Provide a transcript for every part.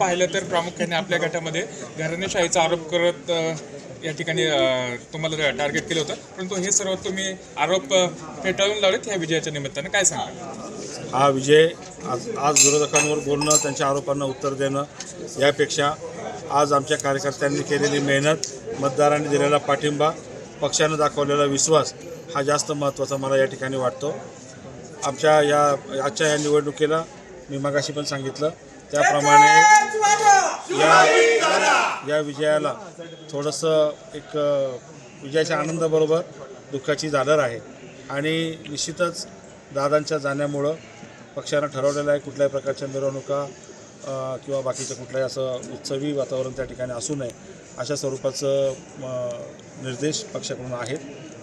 पाहिलं तर प्रामुख्याने आपल्या गटामध्ये घराणेशाहीचा आरोप करत या ठिकाणी तुम्हाला टार्गेट केलं होतं. परंतु हे सर्व तुम्ही आरोप फेटाळून लावलेत ह्या विजयाच्या निमित्तानं. काय सांगा हा विजय आज आज विरोधकांवर बोलणं त्यांच्या आरोपांना उत्तर देणं यापेक्षा आज आमच्या कार्यकर्त्यांनी केलेली मेहनत मतदारांनी दिलेला पाठिंबा पक्षानं दाखवलेला विश्वास हा जास्त महत्त्वाचा मला या ठिकाणी वाटतो. आमच्या या आजच्या या निवडणुकीला मी मगाशी पण सांगितलं. त्याप्रमाणे या या विजयाला थोडंसं एक विजयाच्या आनंदाबरोबर दुःखाची झालर आहे. आणि निश्चितच दादांच्या जाण्यामुळं पक्षानं ठरवलेलं आहे कुठल्याही प्रकारच्या मिरवणुका किंवा बाकीचं कुठलंही असं उत्सवी वातावरण त्या ठिकाणी असू नये अशा स्वरूपाचं म, निर्देश पक्षाकडून आहेत.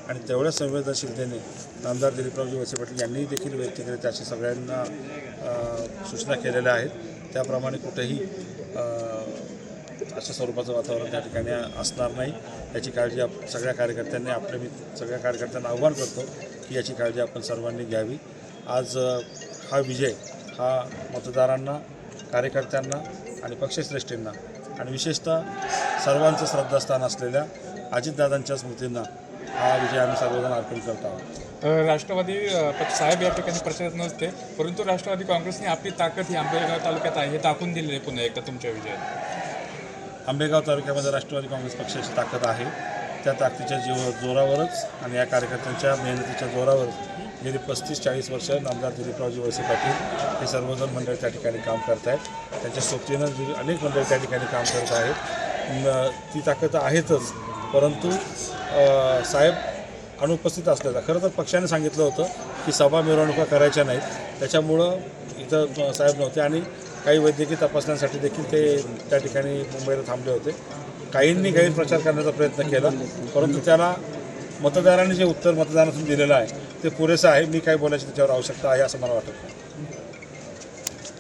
आणि तेवढ्या संवेदनशीलतेने नामदार दिलीपरावजी वळसे पाटील यांनी देखील व्यक्तिगत अशा सगळ्यांना सूचना केलेल्या आहेत. त्याप्रमाणे कुठेही अशा स्वरूपाचं वातावरण त्या ठिकाणी असणार नाही. याची काळजी आप सगळ्या कार्यकर्त्यांनी आपल्या मी सगळ्या कार्यकर्त्यांना आव्हान करतो की याची काळजी आपण सर्वांनी घ्यावी. आज हा विजय हा मतदारांना कार्यकर्त्यांना आणि पक्षश्रेष्ठींना आणि विशेषतः सर्वांचं श्रद्धास्थान असलेल्या अजितदादांच्या स्मृतींना हा विजय आम्ही सर्वजण अर्पण करत आहोत. राष्ट्रवादी अ, साहेब या ठिकाणी प्रचारात नसते परंतु राष्ट्रवादी काँग्रेसने आपली ताकद ही आंबेगाव तालुक्यात आहे हे दाखवून दिलेली आहे पुन्हा एकदा तुमच्या विजयात. आंबेगाव तालुक्यामध्ये राष्ट्रवादी काँग्रेस पक्षाची ताकद आहे. त्या ताकदीच्या जीव जोरावरच आणि या कार्यकर्त्यांच्या मेहनतीच्या जोरावरच गेली पस्तीस चाळीस वर्ष नामदार दिलीपरावजी वळसे पाटील हे सर्वजण मंडळ त्या ठिकाणी काम करत आहेत त्यांच्या सोबतीनं जी अनेक मंडळ त्या ठिकाणी काम करत आहेत. ती ताकद आहेतच. परंतु साहेब अनुपस्थित असल्याचा खरं तर पक्षाने सांगितलं होतं की सभा मिरवणुका करायच्या नाहीत. त्याच्यामुळं इथं साहेब नव्हते आणि काही वैद्यकीय तपासण्यासाठी देखील ते त्या ठिकाणी मुंबईला थांबले होते. काहींनी गैरप्रचार करण्याचा प्रयत्न केला परंतु त्याला मतदारांनी जे उत्तर मतदानातून दिलेलं आहे ते पुरेसं आहे. मी काय बोलायची त्याच्यावर आवश्यकता आहे असं मला वाटत. नाही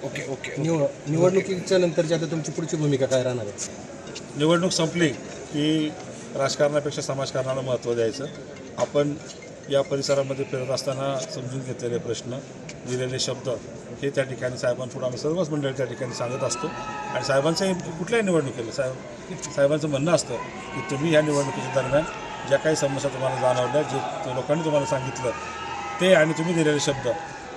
ओके ओके. निव निवडणुकीच्या नंतरची आता तुमची पुढची भूमिका काय राहणार आहे? निवडणूक संपली की राजकारणापेक्षा समाजकारणाला महत्त्व द्यायचं. आपण या परिसरामध्ये फिरत असताना समजून घेतलेले प्रश्न दिलेले शब्द हे त्या ठिकाणी साहेबांपुढे आम्ही सर्वच मंडळी त्या ठिकाणी सांगत असतो. आणि साहेबांचं कुठल्याही निवडणुकीला साहेब साहेबांचं म्हणणं असतं की तुम्ही ह्या निवडणुकीच्या दरम्यान ज्या काही समस्या तुम्हाला जाणवल्या जे लोकांनी तुम्हाला सांगितलं ते आणि तुम्ही दिलेले शब्द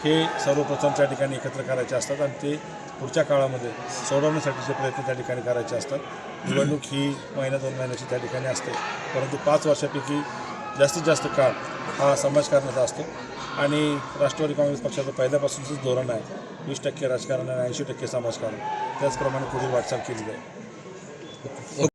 हे सर्वप्रथम त्या ठिकाणी एकत्र करायचे असतात आणि ते पुढच्या काळामध्ये सोडवण्यासाठीचे प्रयत्न त्या ठिकाणी करायचे असतात. निवडणूक ही महिना दोन महिन्याची त्या ठिकाणी असते. परंतु पाच वर्षापैकी जास्तीत जास्त काळ हा समाजकारणाचा असतो. आणि राष्ट्रवादी काँग्रेस पक्षाचं पहिल्यापासूनच धोरण आहे. वीस टक्के राजकारण आणि ऐंशी टक्के समाजकारण. त्याचप्रमाणे पुढील वाटचाल केली जाईल.